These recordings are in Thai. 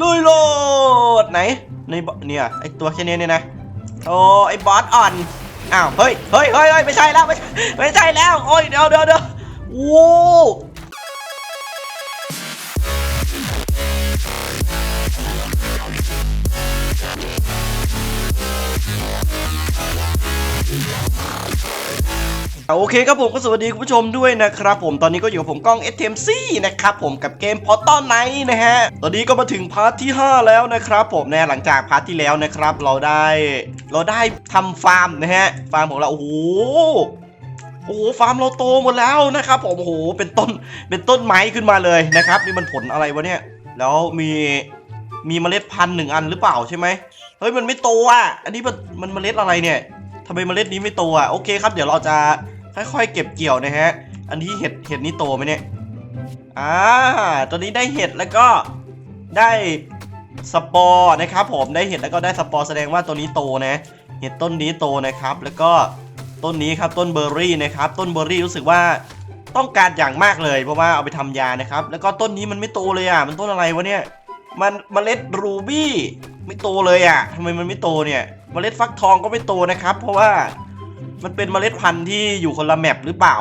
ลุยโลดไหนในเนี่ยไอตัวแค่นี้เนี่ยนะโอ้ไอบอสอ่อนอ้าวเฮ้ยเฮ้ยเฮ้ยเฮ้ยไม่ใช่แล้วไม่ใช่ไม่ใช่แล้วโอ้ยเดี๋ยวเดี๋ยวเดี๋ยวโอ้ โอเคครับผมก็สวัสดีคุณผู้ชมด้วยนะครับผมตอนนี้ก็อยู่กับผมกล้อง STMC นะครับผมกับเกม Portal Night นะฮะ ตอนนี้ก็มาถึงพาร์ทที่ 5 แล้วนะครับผมนะหลังจากพาร์ทที่แล้วนะครับเราได้เราได้ทำฟาร์มนะฮะฟาร์มของเราโอ้โหโอ้โหฟาร์มเราโตหมดแล้วนะครับผมโอ้โหเป็นต้นเป็นต้นไม้ขึ้นมาเลยนะครับนี่มันผลอะไรวะเนี่ยแล้วมีมีเมล็ดพันธุ์หนึ่งอันหรือเปล่าใช่ไหมเฮ้ยมันไม่โตอะอันนี้มันมันเมล็ดอะไรเนี่ยทำไมเมล็ดนี้ไม่โตอะโอเคครับเดี๋ยวเราจะ ค่อยๆ เก็บเกี่ยวนะฮะ อันนี้เห็ดเห็ดนี่โตไหมเนี่ย อ่า ตัวนี้ได้เห็ดแล้วก็ได้สปอร์นะครับผมได้เห็ดแล้วก็ได้สปอร์แสดงว่าตัวนี้โตนะ เห็ดต้นนี้โตนะครับ แล้วก็ต้นนี้ครับต้นเบอร์รี่นะครับ ต้นเบอร์รี่รู้สึกว่าต้องการอย่างมากเลยเพราะว่าเอาไปทำยานะครับ แล้วก็ต้นนี้มันไม่โตเลยอะ มันต้นอะไรวะเนี่ย มันเมล็ดรูบี้ไม่โตเลยอะทำไมมันไม่โตเนี่ยเมล็ดฟักทองก็ไม่โตนะครับ เพราะว่า มันเป็นเมล็ดพันธุ์ที่อยู่คนละแมปหรือเปล่า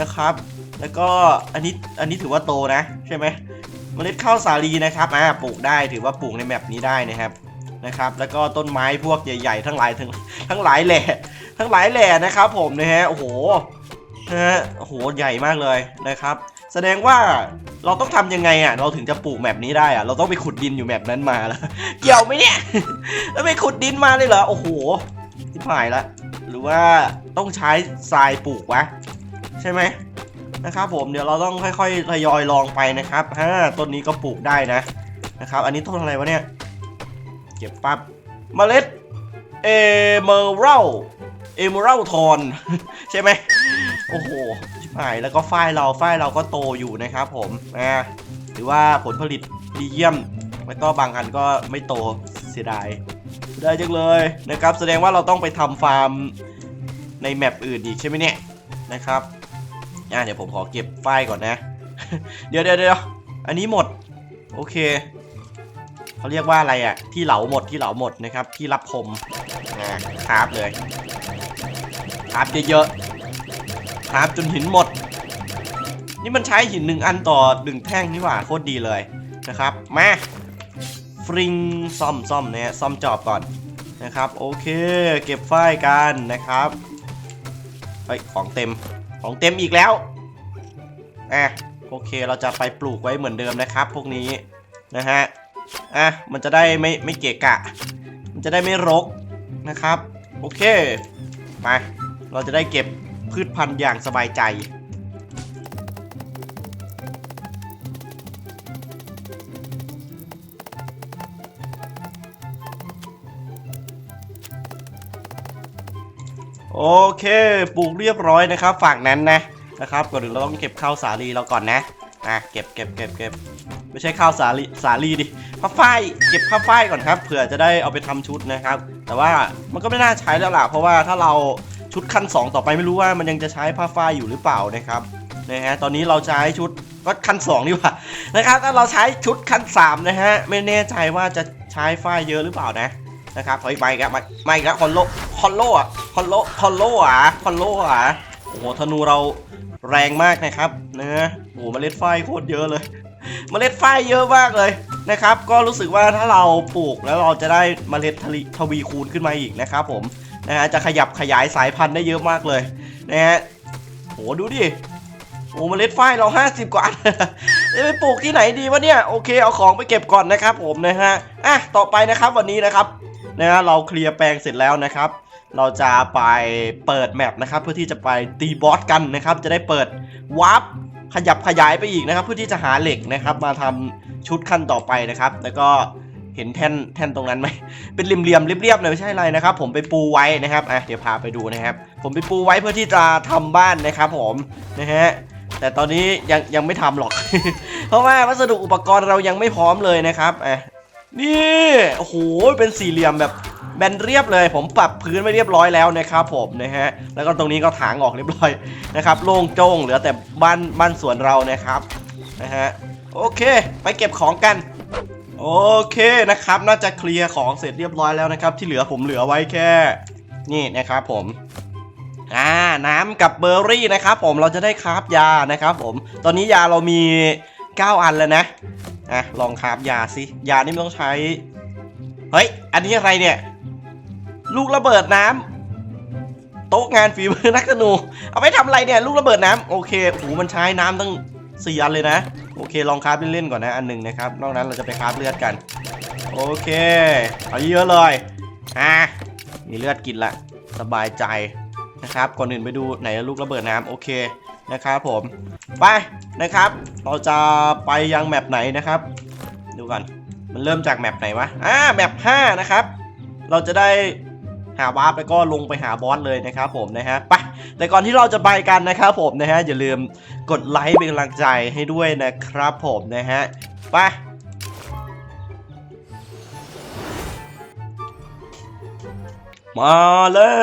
นะครับ แล้วก็อันนี้อันนี้ถือว่าโตนะใช่ไหมเมล็ดข้าวสาลีนะครับอ่าปลูกได้ถือว่าปลูกในแมปนี้ได้นะครับนะครับ แล้วก็ต้นไม้พวกใหญ่ๆ ทั้งหลายทั้งทั้งหลายแหล่ทั้งหลายแหล่นะครับผมนะฮะโอ้โหนะฮะโอ้โหใหญ่มากเลยนะครับ แสดงว่าเราต้องทำยังไงอะเราถึงจะปลูกแมปนี้ได้อะเราต้องไปขุดดินอยู่แมปนั้นมาแล้วเกี่ยวไหมเนี่ยแล้วไปขุดดินมาเลยเหรอโอ้โหที่หายละ หรือว่าต้องใช้ทรายปลูกวะใช่ไหมนะครับผมเดี๋ยวเราต้องค่อยๆทยอยลองไปนะครับฮ่าต้นนี้ก็ปลูกได้นะนะครับ อันนี้ต้นอะไรวะเนี่ย เก็บปั๊บเมล็ดเอเมอรัลเอเมอรัลทอนใช่ไหมโอ้โหชิบหายแล้วก็ฝ้ายเราฝ้ายเราก็โตอยู่นะครับผมอ่าหรือว่าผลผลิตดีเยี่ยมแล้วก็บางอันก็ไม่โตเสียดาย ได้จังเลยนะครับ แสดงว่าเราต้องไปทำฟาร์มในแมปอื่นอีกใช่ไหมเนี่ยนะครับอะเดี๋ยวผมขอเก็บไฟล์ก่อนนะ เดี๋ยวเดี๋ยวเดี๋ยวอันนี้หมด โอเคเขาเรียกว่าอะไรอะ ที่เหลาหมดที่เหลาหมดนะครับ ที่รับคมนะคราฟเลยคราฟเยอะๆคราฟจนหินหมด นี่มันใช้หินหนึ่งอันต่อหนึ่งแท่งนี่หว่าโคตรดีเลยนะครับ มา ฟริงซ่อมซ่อมเนี่ยซ่อมจอบก่อนนะครับโอเคเก็บฝ้ายกันนะครับเฮ้ยของเต็มของเต็มอีกแล้วอะโอเคเราจะไปปลูกไว้เหมือนเดิมนะครับ พวกนี้นะฮะอะมันจะได้ไม่ไม่เกะกะ มันจะได้ไม่รกนะครับ โอเคไปเราจะได้เก็บพืชพันธุ์อย่างสบายใจ โอเคปลูกเรียบร้อยนะครับฝั่งนั้นนะนะครับก่อนอื่นเราต้องเก็บข้าวสาลีเราก่อนนะอะเก็บเก็บเก็บเก็บไม่ใช่ข้าวสาลีสาลีดิผ้าฝ้ายเก็บผ้าฝ้ายก่อนครับเผื่อจะได้เอาไปทำชุดนะครับ แต่ว่ามันก็ไม่น่าใช้แล้วล่ะเพราะว่าถ้าเราชุดขั้น 2 ต่อไปไม่รู้ว่ามันยังจะใช้ผ้าฝ้ายอยู่หรือเปล่านะครับนะฮะตอนนี้เราใช้ชุดก็ขั้น2ดีกว่านะครับถ้าเราใช้ชุดขั้น3นะฮะไม่แน่ใจว่าจะใช้ฝ้ายเยอะหรือเปล่านะ นะครับเฮ้ยไปครับมามาอีกแล้วคอนโลคอนโลอะคอนโลคอนโลอะคอนโลอะโอ้โหธนูเราแรงมากนะครับนะโอ้โหเมล็ดฝ้ายโคตรเยอะเลย เมล็ดฝ้ายเยอะมากเลยนะครับ ก็รู้สึกว่าถ้าเราปลูกแล้วเราจะได้เมล็ดทลีทวีคูณขึ้นมาอีกนะครับผมนะฮะจะขยับขยายสายพันธุ์ได้เยอะมากเลยนะฮะโหดูดิโอ้เมล็ดฝ้ายเรา 50 กว่าอันจะไปปลูกที่ไหนดีวะเนี่ยโอเคเอาของไปเก็บก่อนนะครับผมนะฮะอะต่อไปนะครับวันนี้นะครับ นะฮะเราเคลียร์แปลงเสร็จแล้วนะครับ เราจะไปเปิดแมปนะครับ เพื่อที่จะไปตีบอสกันนะครับ จะได้เปิดวาร์ปขยับขยายไปอีกนะครับ เพื่อที่จะหาเหล็กนะครับ มาทำชุดขั้นต่อไปนะครับ แล้วก็เห็นแท่นแท่นตรงนั้นไหมเป็นเหลี่ยมๆเรียบๆเลยไม่ใช่อะไรนะครับ ผมไปปูไว้นะครับอะเดี๋ยวพาไปดูนะครับ ผมไปปูไว้เพื่อที่จะทำบ้านนะครับ ผมนะฮะแต่ตอนนี้ยังยังไม่ทำหรอก เพราะว่าวัสดุอุปกรณ์เรายังไม่พร้อมเลยนะครับอะ นี่โอ้โหเป็นสี่เหลี่ยมแบบแบนเรียบเลย ผมปรับพื้นไว้เรียบร้อยแล้วนะครับผมนะฮะแล้วก็ตรงนี้ก็ถางออกเรียบร้อยนะครับโล่งโจ้งเหลือแต่บ้านบ้านสวนเรานะครับนะฮะโอเค ไปเก็บของกันโอเคนะครับน่าจะเคลียร์ของเสร็จเรียบร้อยแล้วนะครับ ที่เหลือผมเหลือไว้แค่ นี่นะครับผมอ่าน้ำกับเบอร์รี่นะครับผมเราจะได้คราฟยานะครับผมตอนนี้ยาเรามี 9 อันแล้วนะ อะ ลองคราฟยาสิ ยานี่ไม่ต้องใช้ เฮ้ย อันนี้อะไรเนี่ย ลูกระเบิดน้ำโต๊ะงานฝีมือนักธนู เอาไปทำอะไรเนี่ย ลูกระเบิดน้ำโอเคโอ้โหมันใช้น้ำตั้งสี่อันเลยนะ โอเค ลองคราฟเล่นๆก่อนนะ อันหนึ่งนะครับ นอกนั้นเราจะไปคราฟเลือดกัน โอเค เอาเยอะเลย อะ มีเลือดกินละ สบายใจนะครับ ก่อนอื่นไปดูไหนลูกระเบิดน้ำโอเค นะครับผม ไปนะครับ เราจะไปยังแมปไหนนะครับ ดูก่อน มันเริ่มจากแมปไหนวะ อ่า แมป5นะครับ เราจะได้หาวาร์ปแล้วก็ลงไปหาบอสเลยนะครับผมนะฮะ ไป แต่ก่อนที่เราจะไปกันนะครับผมนะฮะ อย่าลืมกดไลค์เป็นกำลังใจให้ด้วยนะครับผมนะฮะ ไป มาแล้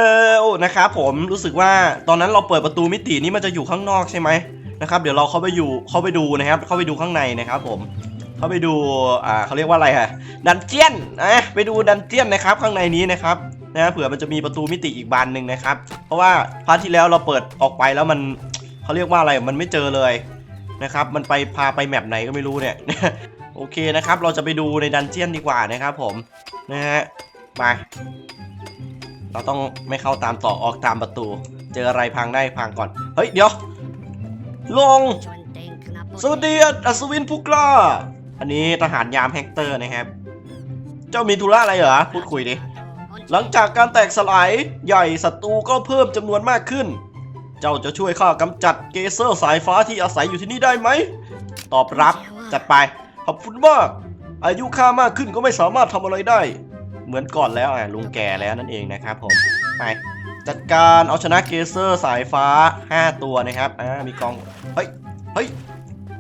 วนะครับผมรู้สึกว่าตอนนั้นเราเปิดประตูมิตินี้มันจะอยู่ข้างนอกใช่ไหมนะครับเดี๋ยวเราเข้าไปอยู่เข้าไปดูนะครับ เข้าไปดูข้างในนะครับผมเข้าไปดูอ่าเขาเรียกว่าอะไรฮะดันเจียนนะไปดูดันเจียนนะครับข้างในนี้นะครับนะเผื่อมันจะมีประตูมิติอีกบานหนึ่งนะครับ เพราะว่าพาร์ทที่แล้วเราเปิดออกไปแล้วมันเขาเรียกว่าอะไรมันไม่เจอเลยนะครับมันไปพาไปแมปไหนก็ไม่รู้เนี่ยโอเคนะครับ เราจะไปดูในดันเจียนดีกว่านะครับผมนะฮะไป เราต้องไม่เข้าตามต่อออกตามประตู เจออะไรพังได้พังก่อน เฮ้ยเดี๋ยว ลง สวัสดีอัศวินผู้กล้า อันนี้ทหารยามแฮกเตอร์นะครับ เจ้ามีธุระอะไรเหรอ พูดคุยดิ หลังจากการแตกสลายใหญ่ศัตรูก็เพิ่มจำนวนมากขึ้น เจ้าจะช่วยข้ากำจัดเกเซอร์สายฟ้าที่อาศัยอยู่ที่นี่ได้ไหม ตอบรับ จัดไป ขอบคุณมาก อายุข้ามากขึ้นก็ไม่สามารถทำอะไรได้ เหมือนก่อนแล้วอะลุงแก่แล้วนั่นเองนะครับผมไปจัดการเอาชนะเกเซอร์สายฟ้า 5 ตัวนะครับอ่ามีกองเฮ้ยเฮ้ย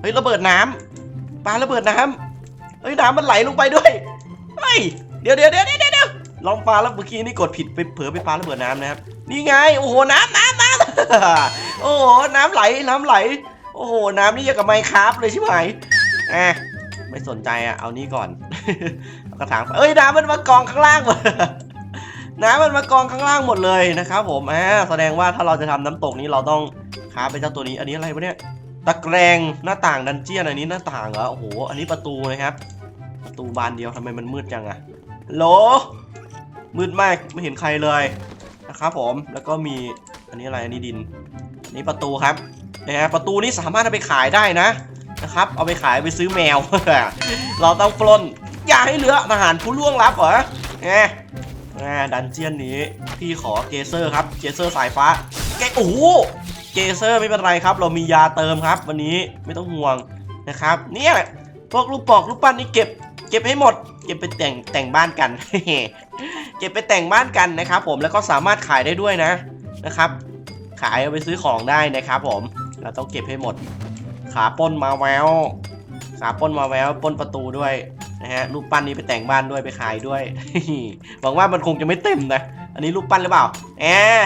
เฮ้ยระเบิดน้ำปลาระเบิดน้ำเฮ้ยน้ำมันไหลลงไปด้วยเฮ้ยเดี๋ยวเดี๋ยวเดี๋ยวเดี๋ยวเดี๋ยวลองปาแล้วเมื่อกี้นี่กดผิดไปเผลอไปปาระเบิดน้ำนะครับนี่ไงโอ้โหน้ำน้ำน้ำโอ้โหน้ำไหลน้ำไหล โอ้โหน้ำนี่ยังกับไมค์คราฟเลยใช่ไหมอะไม่สนใจอะเอานี้ก่อน กระถางเอ้ยน้ำมันมากองข้างล่างหมดน้ำมันมากองข้างล่างหมดเลยนะครับผมอ่าแสดงว่าถ้าเราจะทำน้ำตกนี้เราต้องคราไปเจ้าตัวนี้ อันนี้อะไรวะเนี่ยตะแกรงหน้าต่างดันเจียนอันนี้หน้าต่างเหรอโอ้โหอันนี้ประตูนะครับ ประตูบานเดียวทำไมมันมืดจังอะโหลมืดมากไม่เห็นใครเลยนะครับผมแล้วก็มีอันนี้อะไรอันนี้ดินอันนี้ประตูครับนะฮะประตูนี้สามารถเอาไปขายได้นะนะครับ เอาไปขายไปซื้อแมว เราต้องปล้น อย่าให้เหลือทหารผู้ล่วงลับเหรอแหมแดันเจียนนี้ พี่ขอเกเซอร์ครับ เกเซอร์สายฟ้าเกโอ้โหเกเซอร์ไม่เป็นไรครับ เรามียาเติมครับ วันนี้ไม่ต้องห่วงนะครับ เนี่ยพวกลูกปอกลูกปั้นนี่เก็บ เก็บให้หมด เก็บไปแต่งแต่งบ้านกัน เก็บไปแต่งบ้านกันนะครับ ผมแล้วก็สามารถขายได้ด้วยนะนะครับ ขายเอาไปซื้อของได้นะครับ ผมเราต้องเก็บให้หมด ขาป้นมาแววขาป้นมาแววป้นประตูด้วย นะฮะรูปปั้นนี้ไปแต่งบ้านด้วยไปขายด้วย หวังว่ามันคงจะไม่เต็มนะ อันนี้รูปปั้นหรือเปล่าแอบ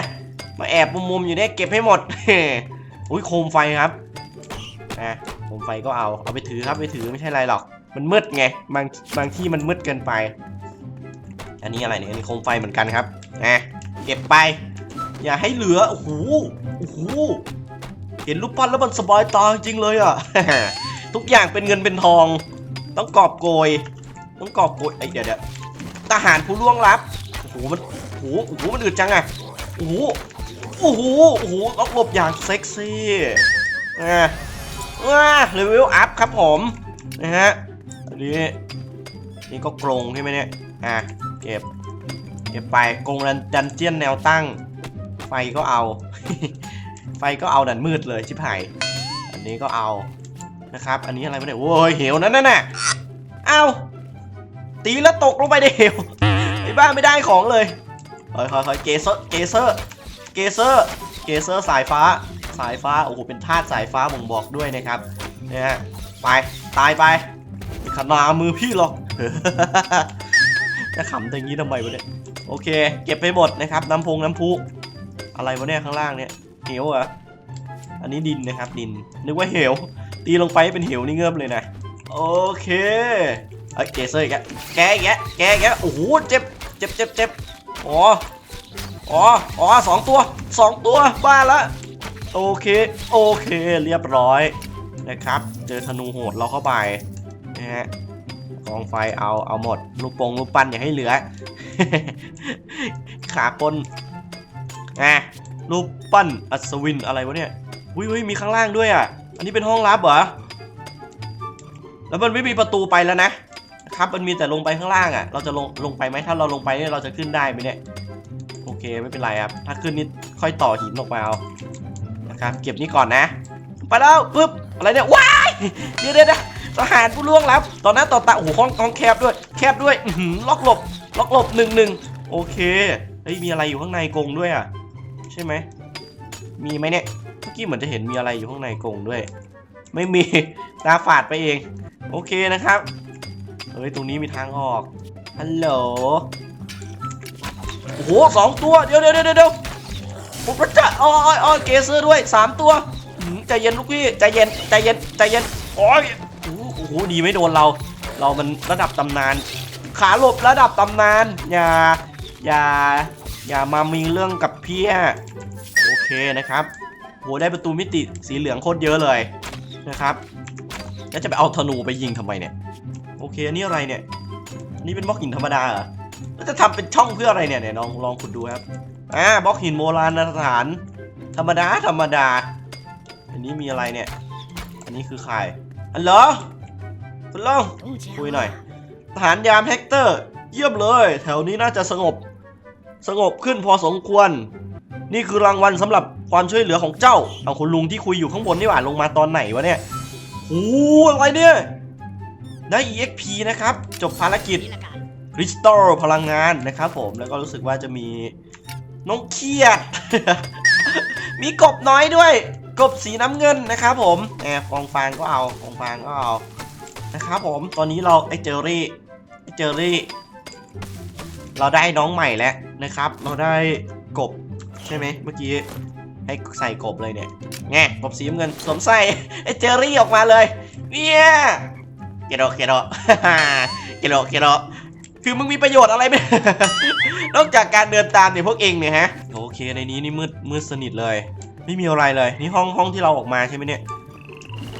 มาแอบมุมๆอยู่เนี่ยเก็บให้หมดอุ้ยโคมไฟครับนะโคมไฟก็เอาเอาไปถือครับไปถือไม่ใช่ไรหรอก มันมืดไงบางบางที่มันมืดเกินไป อันนี้อะไรเนี่ยอันนี้โคมไฟเหมือนกันครับนะเก็บไป อย่าให้เหลือโอ้โหโอ้โหเห็นรูปปั้นแล้วมันสบายตาจริงเลยอะทุกอย่างเป็นเงินเป็นทอง ต้องกอบโกย ต้องกอบโกยไอเดี๋ยวเดี๋ยวทหารผู้ล่วงลับโอ้โหมันโอ้โหโอ้โหมันอึดจังอะโอ้โหโอ้โหโอ้โหต้องหลบอย่างเซ็กซี่อ่าว้าเลเวลอัพครับผมนะฮะอันนี้นี่ก็กรงใช่ไหมเนี่ยอะเก็บเก็บไปกรงดันเจียนแนวตั้ง ไฟก็เอา ไฟก็เอาดันมืดเลยชิบหายอันนี้ก็เอา นะครับ อันนี้อะไรวะเนี่ยโว้ยเหวนั่นน่ะเอ้าตีแล้วตกลงไปในเหวไอ้บ้าไม่ได้ของเลยเฮ้ยเฮ้ยเฮ้ยเกเซอร์เกเซอร์เกเซอร์เกเซอร์สายฟ้าสายฟ้าโอ้โหเป็นธาตุสายฟ้าบ่งบอกด้วยนะครับเนี่ยฮะไปตายไปขนามือพี่หรอกจะขำอย่างนี้ทำไมวะเนี่ยโอเค เก็บไปหมดนะครับ น้ำพงน้ำพุอะไรวะเนี่ยข้างล่างเนี่ยเหวเหรออันนี้ดินนะครับดินนึกว่าเหว ตีลงไปเป็นเหวนี่เงิบเลยนะ โอเคเฮ้ยเจเซอร์อีกแล้วแกอีกแล้วแกอีกแล้วโอ้โหเจ็บเจ็บเจ็บเจ็บอ๋ออ๋ออ๋อสองตัวสองตัวบ้าละโอเคโอเคเรียบร้อยนะครับ เจอธนูโหดเราเข้าไปนะฮะกองไฟเอาเอาหมดลูกปงลูกปั้นอย่าให้เหลือ ขาคนอะรูปปั้นอัศวินอะไรวะเนี่ยอุ้ยอุ้ยมีข้างล่างด้วยอะ อันนี้เป็นห้องลับเหรอ แล้วมันไม่มีประตูไปแล้วนะครับ มันมีแต่ลงไปข้างล่างอะ เราจะลงลงไปไหมถ้าเราลงไปเนี่ยเราจะขึ้นได้ไหมเนี่ย โอเคไม่เป็นไรครับ ถ้าขึ้นนี่ค่อยต่อหินออกมาเอา นะครับ เก็บนี่ก่อนนะ ไปแล้วปึ๊บ อะไรเนี่ย ว้าย เดี๋ยวเดี๋ยวทหารผู้ล่วงลับ ตอหน้าต่อตาโอ้โหห้องห้องแคบด้วย แคบด้วยอืล็อกหลบ ล็อกหลบหนึ่งหนึ่งโอเค เฮ้ย มีอะไรอยู่ข้างในกรงด้วยอะ ใช่ไหม มีไหมเนี่ย มื่อกี้เหมือนจะเห็นมีอะไรอยู่ข้างในกรงด้วย ไม่มีตาฝาดไปเอง โอเคนะครับเฮ้ยตรงนี้มีทางออกฮัลโหลโอ้โหสองตัวเดี๋ยวเดี๋ยวเดี๋ยวเดี๋ยวโอ้พระเจ้าอ๋ออ๋ออ๋อเกเซอร์ด้วยสามตัวใจเย็นลูกพี่ใจเย็นใจเย็นใจเย็นโอ้ยโอ้โหโอ้โหดีไม่โดนเรา เรามันระดับตำนาน ขาหลบระดับตำนานอย่าอย่าอย่ามามีเรื่องกับพี่โอเคนะครับ หได้ประตูมิติสีเหลืองโคตรเยอะเลยนะครับ แล้วจะไปเอาธนูไปยิงทำไมเนี่ย โอเคอันนี้อะไรเนี่ย นี่เป็นบล็อกหินธรรมดาเหรอแล้วจะทำเป็นช่องเพื่ออะไรเนี่ยเนี่ยลองลองขุดดูครับ อ่าบล็อกหินโบราณสถาน ธรรมดาธรรมดา อันนี้มีอะไรเนี่ย อันนี้คือใคร อันเหรอคุณลองคุยหน่อยทหารยามแฮกเตอร์ เยี่ยมเลย แถวนี้น่าจะสงบ สงบขึ้นพอสมควร นี่คือรางวัลสำหรับ ความช่วยเหลือของเจ้าเอาคุณลุงที่คุยอยู่ข้างบนนี่หว่าลงมาตอนไหนวะเนี่ยโอ้อะไรเนี่ย ได้ EXP นะครับ จบภารกิจคริสตัลพลังงานนะครับผมแล้วก็รู้สึกว่าจะมีน้องเคียด มีกบน้อยด้วย กบสีน้ำเงินนะครับผมแอบฟองฟางก็เอาฟองฟางก็เอานะครับผมตอนนี้เราไอเจอรี่ไอเจอรี่ เราได้น้องใหม่แล้วนะครับ เราได้กบใช่ไหมเมื่อกี้ ให้ใส่กบเลยเนี่ยไงกบสีน้ำเงินสวมใส่ไอเจอรี่ออกมาเลย เนี่ยเกโดเกโดเกโดเกโดคือมึงมีประโยชน์อะไรไหมนอกจากการเดินตามเนี่ยพวกเองเนี่ยฮะ โอเคในนี้นี่มืดมืดสนิทเลย ไม่มีอะไรเลย นี่ห้องห้องที่เราออกมาใช่ไหมเนี่ย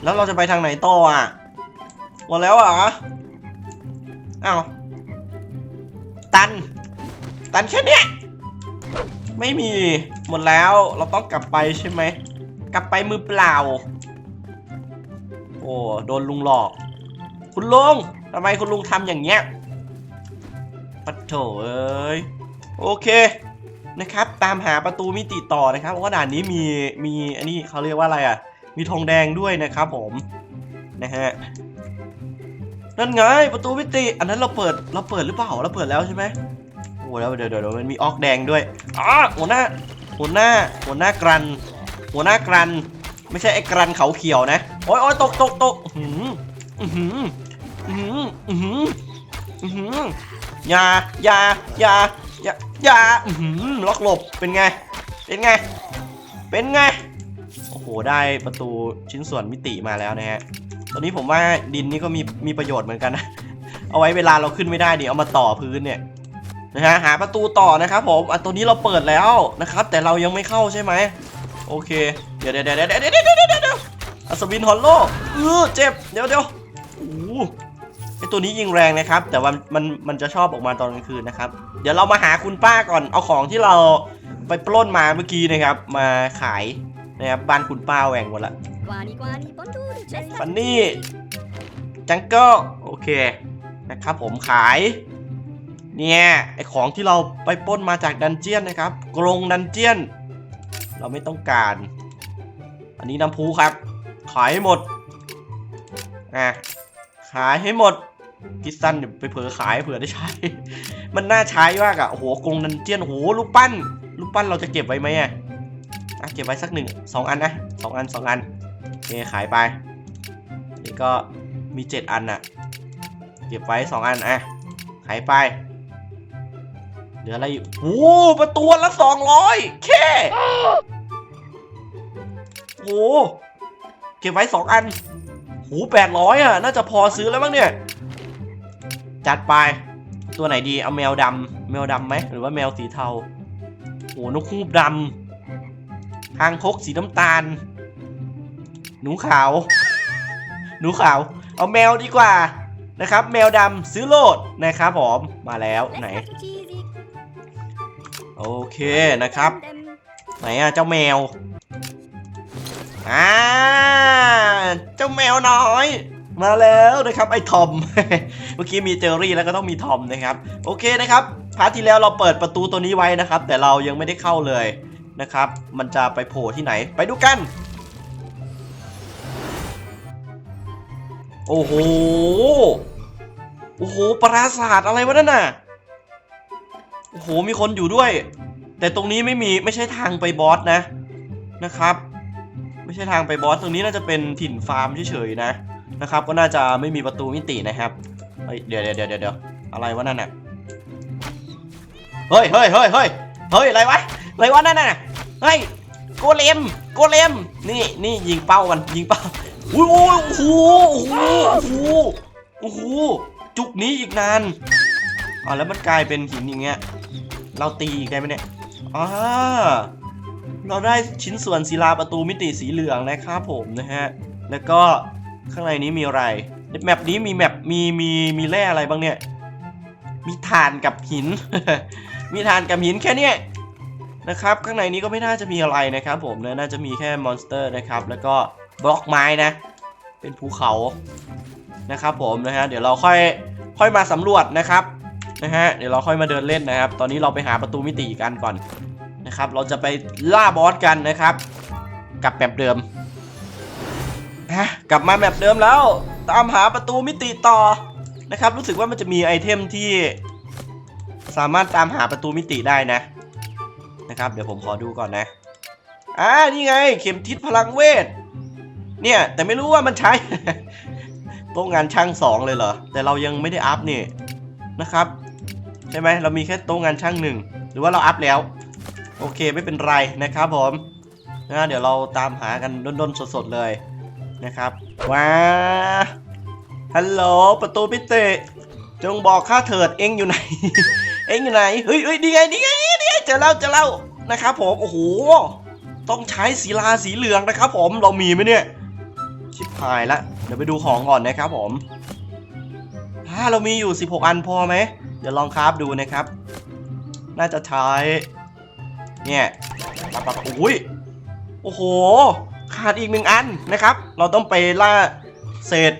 แล้วเราจะไปทางไหนต่ออะหมดแล้วเหรออ้าวตัน ตันแค่เนี้ย ไม่มีหมดแล้วเราต้องกลับไปใช่ไหม กลับไปมือเปล่า โอ้โดนลุงหลอก คุณลุงทำไมคุณลุงทำอย่างเงี้ยปัดโถเอ้ยโอเคนะครับ ตามหาประตูมิติต่อนะครับเพราะว่าด่านนี้มีมีอันนี้เขาเรียกว่าอะไรอะ มีธงแดงด้วยนะครับผมนะฮะนั่นไงประตูมิติ อันนั้นเราเปิดเราเปิดหรือเปล่าเราเปิดแล้วใช่ไหม โอ้แล้วเดี๋ยวเดี๋ยวมันมีออกแดงด้วยอ๋อหัวหน้าหัวหน้าหัวหน้ากรัน หัวหน้ากรัน ไม่ใช่ไอ้กรันเขาเขียวนะโอ้ยโอ้ยตกตกตกหืออื้อหืออื้อหืออื้อหืออื้อหืออย่าย่าย่าย่าย่าหือล็อกหลบเป็นไง เป็นไง เป็นไงโอ้โหได้ประตูชิ้นส่วนมิติมาแล้วนะฮะตอนนี้ผมว่าดินนี่ก็มีมีประโยชน์เหมือนกันนะเอาไว้เวลาเราขึ้นไม่ได้ดิเอามาต่อพื้นเนี่ย นะฮะหาประตูต่อนะครับผมอะตัวนี้เราเปิดแล้วนะครับ แต่เรายังไม่เข้าใช่ไหมโอเค เดี๋ยวเดี๋ยวเดี๋ยวเดี๋ยวเดี๋ยวเดี๋ยวเดี๋ยวอัศวินฮอลโลเออเจ็บเดี๋ยวเดี๋ยวโอ้ไอตัวนี้ยิงแรงนะครับ แต่ว่ามันมันจะชอบออกมาตอนกลางคืนนะครับ เดี๋ยวเรามาหาคุณป้าก่อนเอาของที่เราไปปล้นมาเมื่อกี้นะครับ มาขายนะครับบ้านคุณป้าแหว่งหมดละฟันนี่จังเกิลโอเคนะครับผมขาย เนี่ยไอของที่เราไปป้นมาจากดันเจียนนะครับ กรงดันเจียน เราไม่ต้องการ อันนี้น้ำพุครับ ขายให้หมดอะขายให้หมดพิซซันเดี๋ยวไปเผื่อขายเผื่อได้ใช้ มันน่าใช้มากอะโอ้โหกรงนันเจียนโอ้โหลูกปั้นลูกปั้นเราจะเก็บไว้ไหมอะอะเก็บไว้สักหนึ่งสองอันนะสองอันสองอันโอเคขายไปนี่ก็มีเจ็ดอันอะเก็บไว้สองอันอะขายไป ลืออะไรอยู่โอ้ประตูละสองร้อยแค่โอ้เก็บไว้สองอัน หูแปดร้อยอะ น่าจะพอซื้อแล้วมั้งเนี่ย จัดไป ตัวไหนดี เอาแมวดำแมวดำไหม หรือว่าแมวสีเทาโอ้นกคูบดำคางคกสีน้ำตาล หนูขาว หนูขาว เอาแมวดีกว่านะครับ แมวดำซื้อโลดนะครับผม มาแล้วไหน โอเคนะครับ ไหนอะเจ้าแมวอ่าเจ้าแมวน้อย มาแล้วนะครับไอ้ทอม เมื่อกี้มีเจอรี่แล้วก็ต้องมีทอมนะครับ โอเคนะครับพาร์ทที่แล้วเราเปิดประตูตัวนี้ไว้นะครับ แต่เรายังไม่ได้เข้าเลยนะครับ มันจะไปโผล่ที่ไหน ไปดูกัน โอ้โห โอ้โห ปราสาทอะไรวะนั่นน่ะ โอ้โหมีคนอยู่ด้วย แต่ตรงนี้ไม่มีไม่ใช่ทางไปบอสนะนะครับ ไม่ใช่ทางไปบอสตรงนี้น่าจะเป็นถิ่นฟาร์มเฉยๆนะนะครับ ก็น่าจะไม่มีประตูมิตินะครับเฮ้ยเดี๋ยวเดี๋ยวเดี๋ยวเดี๋ยวอะไรวะนั่นน่ะเฮ้ยเฮ้ยเฮ้ยเฮ้ยเฮ้ยอะไรวะอะไรวะนั่นน่ะเฮ้ยโกเลมโกเลมนี่นี่ยิงเป้ามันยิงเป้าอุ้ยโอ้โหโอ้โหโอ้โหโอ้โหจุกนี้อีกนานอ๋อแล้วมันกลายเป็นหินอย่างเงี้ย เราตีอีกได้ไหมเนี่ยอ่าเราได้ชิ้นส่วนศิลาประตูมิติสีเหลืองนะครับผมนะฮะ แล้วก็ข้างในนี้มีอะไรแมปนี้มีแมปมีมีมีแร่อะไรบ้างเนี่ย มีถ่านกับหิน มีถ่านกับหินแค่นี้นะครับ ข้างในนี้ก็ไม่น่าจะมีอะไรนะครับผมนะน่าจะมีแค่มอนสเตอร์นะครับ แล้วก็บล็อกไม้นะ เป็นภูเขานะครับผมนะฮะ เดี๋ยวเราค่อยค่อยมาสำรวจนะครับ นะฮะเดี๋ยวเราค่อยมาเดินเล่นนะครับ ตอนนี้เราไปหาประตูมิติกันก่อนนะครับ เราจะไปล่าบอสกันนะครับกับแบบเดิมฮะกลับมาแบบเดิมแล้ว ตามหาประตูมิติต่อนะครับ รู้สึกว่ามันจะมีไอเทมที่ สามารถตามหาประตูมิติได้นะนะครับ เดี๋ยวผมขอดูก่อนนะอ่านี่ไง เข็มทิศพลังเวท เนี่ย แต่ไม่รู้ว่ามันใช้โต๊ะงานช่างสองเลยเหรอ แต่เรายังไม่ได้อัพนี่นะครับ ใช่ไหมเรามีแค่โต๊ะงานช่างหนึ่งหรือว่าเราอัพแล้ว โอเคไม่เป็นไรนะครับผมนะเดี๋ยวเราตามหากันด้นๆสดๆเลยนะครับว้าฮัลโหลประตูพิเตจงบอกข้าเถิดเอ็งอยู่ไหน เอ็งอยู่ไหนเฮ้ยเฮ้ยดีไงดีไงดีไงเจอแล้วเจอแล้วนะครับผมโอ้โหต้องใช้สีลาสีเหลืองนะครับ ผมเรามีไหมเนี่ยชิบหายละเดี๋ยวไปดูของก่อนนะครับผมถ้าเรามีอยู่ 16 อันพอไหม เดี๋ยวลองคราฟดูนะครับ น่าจะใช้ เนี่ยปับปับอุ้ย โอ้โห ขาดอีกหนึ่งอันนะครับ เราต้องไปล่าเศษ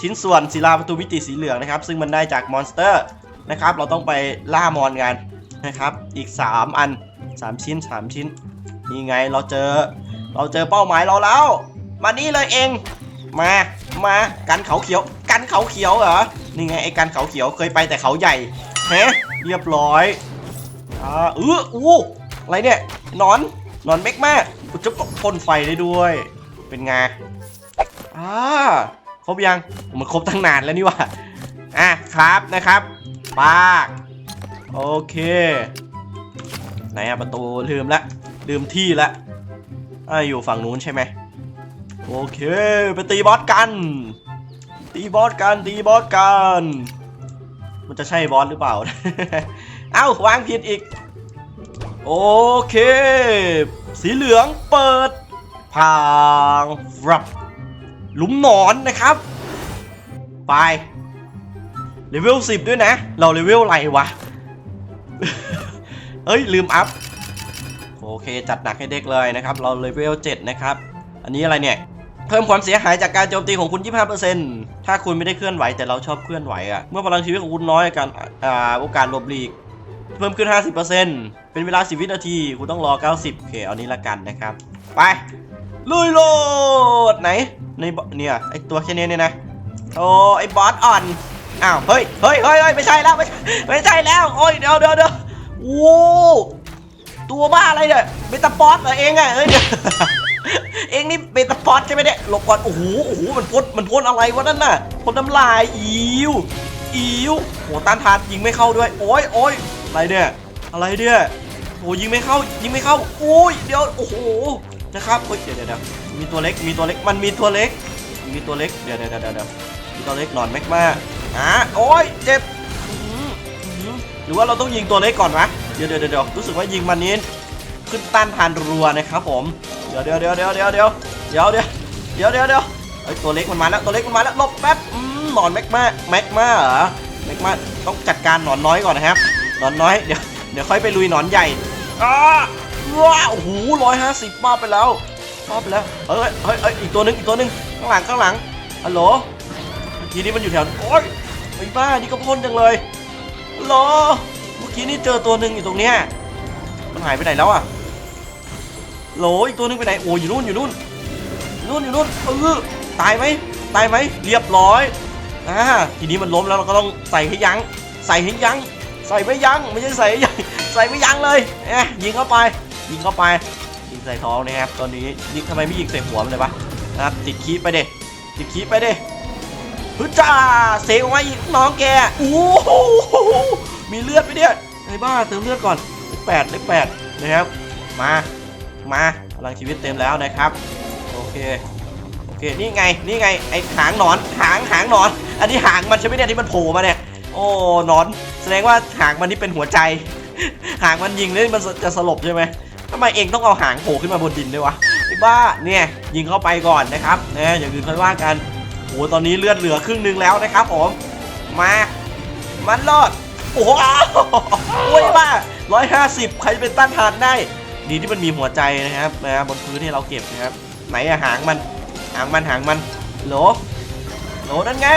ชิ้นส่วนศิลาประตูมิติสีเหลืองนะครับ ซึ่งมันได้จากมอนสเตอร์นะครับ เราต้องไปล่ามอนกันนะครับ อีก 3 อัน 3 ชิ้น 3 ชิ้น นี่ไง เราเจอ เราเจอเป้าหมายเราแล้ว มานี่เลยเอง มา มากันเขาเขียว กันเขาเขียวเหรอ นี่ไงไอ้กันเขาเขียวเคยไปแต่เขาใหญ่ฮะเรียบร้อย อ่าเอออู้อะไรเนี่ย นอน นอนเมกมากจะพ่นไฟได้ด้วย เป็นไง อ่า ครบยัง มันครบตั้งนานแล้วนี่ว่าอะครับนะครับปากโอเค ไหนอะประตูลืมละลืมที่ละอ่าอยู่ฝั่งนู้นใช่ไหม โอเค ไปตีบอสกัน ตีบอสกันตีบอสกัน มันจะใช่บอสหรือเปล่า เอ้าวางผิดอีก โอเค สีเหลืองเปิดพางรับหลุมหนอนนะครับ ไปเลเวล10ด้วยนะ เราเลเวลอะไรวะเฮ้ย ลืมอัพ โอเค จัดหนักให้เด็กเลยนะครับ เราเลเวล7นะครับ อันนี้อะไรเนี่ย พิ่มความเสียหายจากการโจมตีของคุณ 25%ถ้าคุณไม่ได้เคลื่อนไหวแต่เราชอบเคลื่อนไหวอะเมื่อพลังชีวิตของคุณน้อยการอ่าโอกาสหลบหลีกเพิ่มขึ้น 50%เป็นเวลา 10 วินาที คุณต้องรอ 90โอเคเอานี้ละกันนะครับ ไป ลุยโลดไหน ในเนี่ยไอตัวแค่นี้เนี่ยนะ โอ้ไอบอสอ่อน อ้าว เฮ้ย เฮ้ยเฮ้ยเฮ้ยไม่ใช่แล้ว ไม่ใช่ไม่ใช่แล้ว โอ้ย เดี๋ยวเดี๋ยวเดี๋ยวโอ้ตัวบ้าอะไรเนี่ยเบตาปอสเหรอเองอะเอ้ยเดี๋ยว เองนี่เบตาปอสใช่ไหมเนี่ยหลบก่อนโอ้โหโอ้โหมันพ่นมันพ่นอะไรวะนั่นน่ะพ่นน้ำลายอิวอิวโหต้านทานยิงไม่เข้าด้วยโอ้ยโอ้ยอะไรเนี่ยอะไรเนี่ยโอ้ยิงไม่เข้ายิงไม่เข้าโอ้ยเดี๋ยวโอ้โหนะครับเฮ้ยเดี๋ยวเดี๋ยวเดี๋ยวมีตัวเล็กมีตัวเล็กมันมีตัวเล็ก มีตัวเล็กเดี๋ยวเดี๋ยวเดี๋ยวเดี๋ยวมีตัวเล็กหนอนแม็กมาอะโอ้ยเจ็บหรือว่าเราต้องยิงตัวเล็กก่อนวะเดี๋ยวเดี๋ยวเดี๋ยวรู้สึกว่ายิงมันนี้ ขึ้นต้านทานรัวนะครับผมเดี๋ยวเดี๋ยวเดี๋ยวเดี๋ยวเดี๋ยวเดี๋ยวเดี๋ยวเดี๋ยวเดี๋ยวเดี๋ยวเดี๋ยวเอ้ยตัวเล็กมันมาแล้วตัวเล็กมันมาแล้วหลบแป๊บอืมหนอนแม็กมาแม็กมาเหรอแม็กมาต้องจัดการหนอนน้อยก่อนนะครับหนอนน้อยเดี๋ยวเดี๋ยวค่อยไปลุยหนอนใหญ่อ้าว้าวโอ้โหร้อยห้าสิบมาไปแล้วมาไปแล้วเอ้ยเฮ้ยเฮ้ยอีกตัวหนึงอีกตัวหนึงข้างหลังข้างหลังฮัลโหลเมื่อกี้นี้มันอยู่แถวโอ้ยไอ้บ้านี่ก็พ่นจังเลยฮัลโหลเมื่อกี้นี่เจอตัวหนึ่งอยู่ตรงเนี้ยมันหายไปไหนแล้วอะ โหลอีกตัวหนึงไปไหนโอ้ยอยู่นู่นอยู่นู่นอยู่นู่นอยู่นู่นเออตายไหมตายไหมเรียบร้อยอ่าทีนี้มันล้มแล้วเราก็ต้องใส่ให้ยั้งใส่ให้ยั้งใส่ไม่ยั้งไม่ใช่ใส่ให้ยั้งใส่ไม่ยั้งเลยเอ๊ะยิงเข้าไป ยิงเข้าไปยิงใส่ท้องนะครับตอนนี้ยิงทำไมไม่ยิงใส่หัวมันเลยวะนะครับติดคีบไปเด็ติดคีบไปเด็ฮึจ้าเซลไว้อีกน้องแกโอ้โหมีเลือดไปเนี่ยไอ้บ้าเติมเลือดก่อนเลขแปดเลขแปดนะครับมา มาพลังชีวิตเต็มแล้วนะครับ โอเค โอเค นี่ไง นี่ไง ไอ้หางหนอน หาง หางหนอน อันนี้หางมันใช่ไหมเนี่ยที่มันโผล่มาเนี่ย โอ้หนอน แสดงว่าหางมันนี่เป็นหัวใจ หางมันยิงแล้วมันจะสลบใช่ไหมทำไมเองต้องเอาหางโผล่ขึ้นมาบนดินด้วยวะไอ้บ้า เนี่ยยิงเข้าไปก่อนนะครับนะอย่างอื่นค่อยว่ากันโอ้ตอนนี้เลือดเหลือครึ่งหนึงแล้วนะครับผม มา มันรอด โอ้โหโอ้ยบ้าร้อยห้าสิบใครเป็นต้านทานได้ ดีที่มันมีหัวใจนะครับนะบนพื้นที่เราเก็บนะครับ ไหนอะหางมัน หางมันหางมันโหลโหลนั่นไง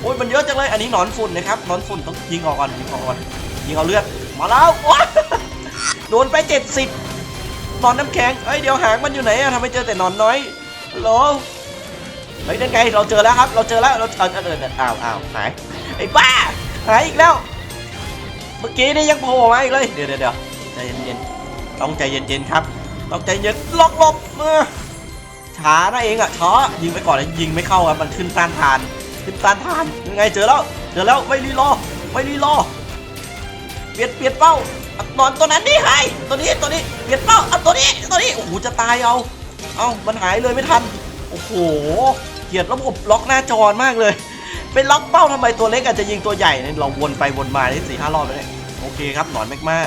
โอ้ยมันเยอะจังเลยอันนี้หนอนฝุ่นนะครับหนอนฝุ่นต้องยิงออกก่อนยิงออกก่อนยิงเอาเลือดมาแล้วโดนไป 70หนอนน้ำแข็งเอ้ยเดี๋ยวหางมันอยู่ไหนอะทำไมเจอแต่หนอนน้อยฮัลโหลเฮ้ยนั่นไงเราเจอแล้วครับเราเจอแล้วเราเออเออเอออ้าวอ้าวหายไอ้บ้าหายอีกแล้ว เมื่อกี้นี่ยังโผล่มาอีกเลยเดี๋ยวเดี๋ยวเดี๋ยวใจเย็นๆ ต้องใจเย็นๆครับ ต้องใจเย็นล็อกหลบมือช้านะเองอะช้ายิงไปก่อนแล้วยิงไม่เข้าครับมันขึ้นต้านทานขึ้นต้านทานยังไงเจอแล้วเจอแล้วไม่รีรอไม่รีรอเปลี่ยนเปลี่ยนเป้าอนอนตัวนั้นนี่ให้ตัวนี้ตัวนี้เปลี่ยนเป้าเอาตัวนี้ตัวนี้โอ้โหจะตายเอาเอามันหายเลยไม่ทันโอ้โหเกลียดระบบล็อกหน้าจอมากเลยเป็นล็อกเป้าทำไมตัวเล็กอาจจะยิงตัวใหญ่เนี่ยเราวนไปวนมาได้สี่ห้ารอบแล้วเนี่ยโอเคครับหนอนแมกมาห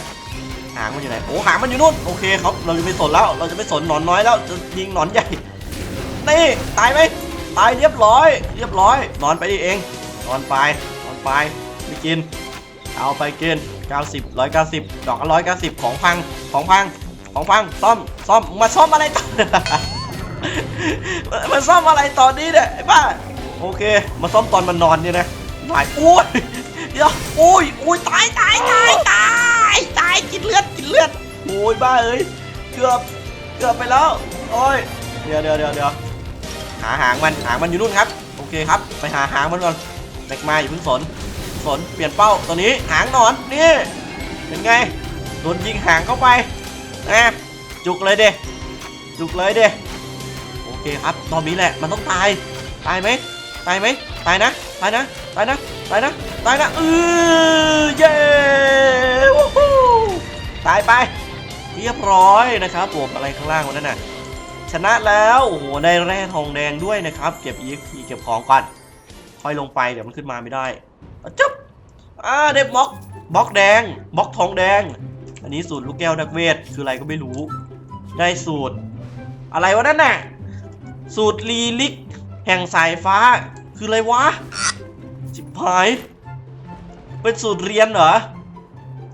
างมันอยู่ไหน โอ้หางมันอยู่นู่น โอเคครับ เราจะไม่สนแล้ว เราจะไม่สนหนอนน้อยแล้ว จะยิงหนอนใหญ่ นี่ ตายไหมตายเรียบร้อย เรียบร้อย นอนไปดิเอง นอนไป นอนไป ไม่กิน เอาไปเกณฑ์90 190 ดอกละ190 ของพัง ของพัง ของพัง ซ่อม ซ่อม มาซ่อมอะไรต่อมาซ่อมอะไรตอนนี้เนี่ยไอ้บ้า โอเค มาซ่อมตอนมันนอนเนี่ยนะตายอุ้ย เดี๋ยวอุ้ยอุ้ยตายตายตายตายายกินเลือดกินเลือดโอ้ยบ้าเอ้ยเกือบเกือบไปแล้วโอ้ยเดี๋ยวเดี๋ยวเดี๋ยวเดี๋ยวหาหางมันหางมันอยู่นู่นครับโอเคครับ ไปหาหางมันก่อนแบกมาอย่าเพิ่งสนสนเปลี่ยนเป้าตัวนี้หางนอนนี่เป็นไงโดนยิงหางเข้าไปนะจุกเลยเดจุกเลยเดโอเคครับตอนนี้แหละมันต้องตายตายไหมตายไหมตายนะตายนะตายนะตายนะตายนะเออเย้ ตายไปเรียบร้อยนะครับผมอะไรข้างล่างวันนั้นน่ะชนะแล้วโอ้โหได้แร่ทองแดงด้วยนะครับ เก็บ EXP เก็บของก่อนค่อยลงไปเดี๋ยวมันขึ้นมาไม่ได้จุ๊บอ่าได้บล็อกบล็อกแดงบล็อกทองแดง อันนี้สูตรลูกแก้วนักเวทคืออะไรก็ไม่รู้ ได้สูตร อะไรวะนั่นน่ะสูตรลีลิก แห่งสายฟ้าคืออะไรวะจิบหาย เป็นสูตรเรียนเหรอ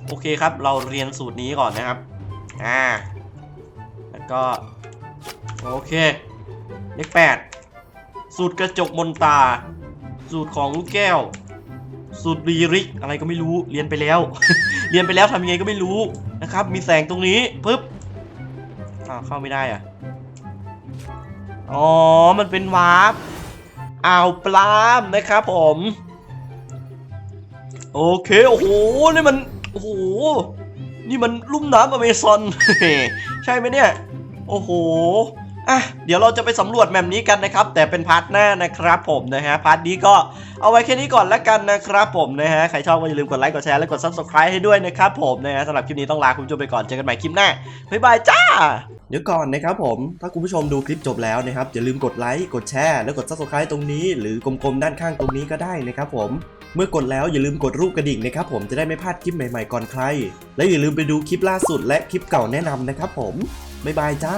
โอเคครับ เราเรียนสูตรนี้ก่อนนะครับ อ่า แล้วก็ โอเค เลขแปดสูตรกระจกมนตา สูตรของลูกแก้ว สูตรรีริก อะไรก็ไม่รู้ เรียนไปแล้ว เรียนไปแล้วทำยังไงก็ไม่รู้นะครับ มีแสงตรงนี้ปึ๊บอ้าวเข้าไม่ได้อะอ๋อ มันเป็นวาร์ปอ่าวปลามนะครับผม โอเค โอ้โห นี่มัน โอ้โห นี่มันลุ่มน้ำอเมซอน ใช่ไหมเนี่ย โอ้โห อะ เดี๋ยวเราจะไปสำรวจแมปนี้กันนะครับ แต่เป็นพาร์ทหน้านะครับผมนะฮะ พาร์ทนี้ก็เอาไว้แค่นี้ก่อนแล้วกันนะครับผมนะฮะ ใครชอบก็อย่าลืมกดไลค์ กดแชร์ และกด subscribe ให้ด้วยนะครับผมนะฮะสำหรับคลิปนี้ต้องลาคุณผู้ชมไปก่อน เจอกันใหม่คลิปหน้า บ๊ายบายจ้า เดี๋ยวก่อนนะครับผม ถ้าคุณผู้ชมดูคลิปจบแล้วนะครับ อย่าลืมกดไลค์ กดแชร์ และกด subscribe ตรงนี้ หรือกลมๆด้านข้างตรงนี้ก็ได้นะครับผม เมื่อกดแล้วอย่าลืมกดรูปกระดิ่งนะครับผมจะได้ไม่พลาดคลิปใหม่ๆก่อนใคร และอย่าลืมไปดูคลิปล่าสุดและคลิปเก่าแนะนำนะครับผมบ๊ายบายจ้า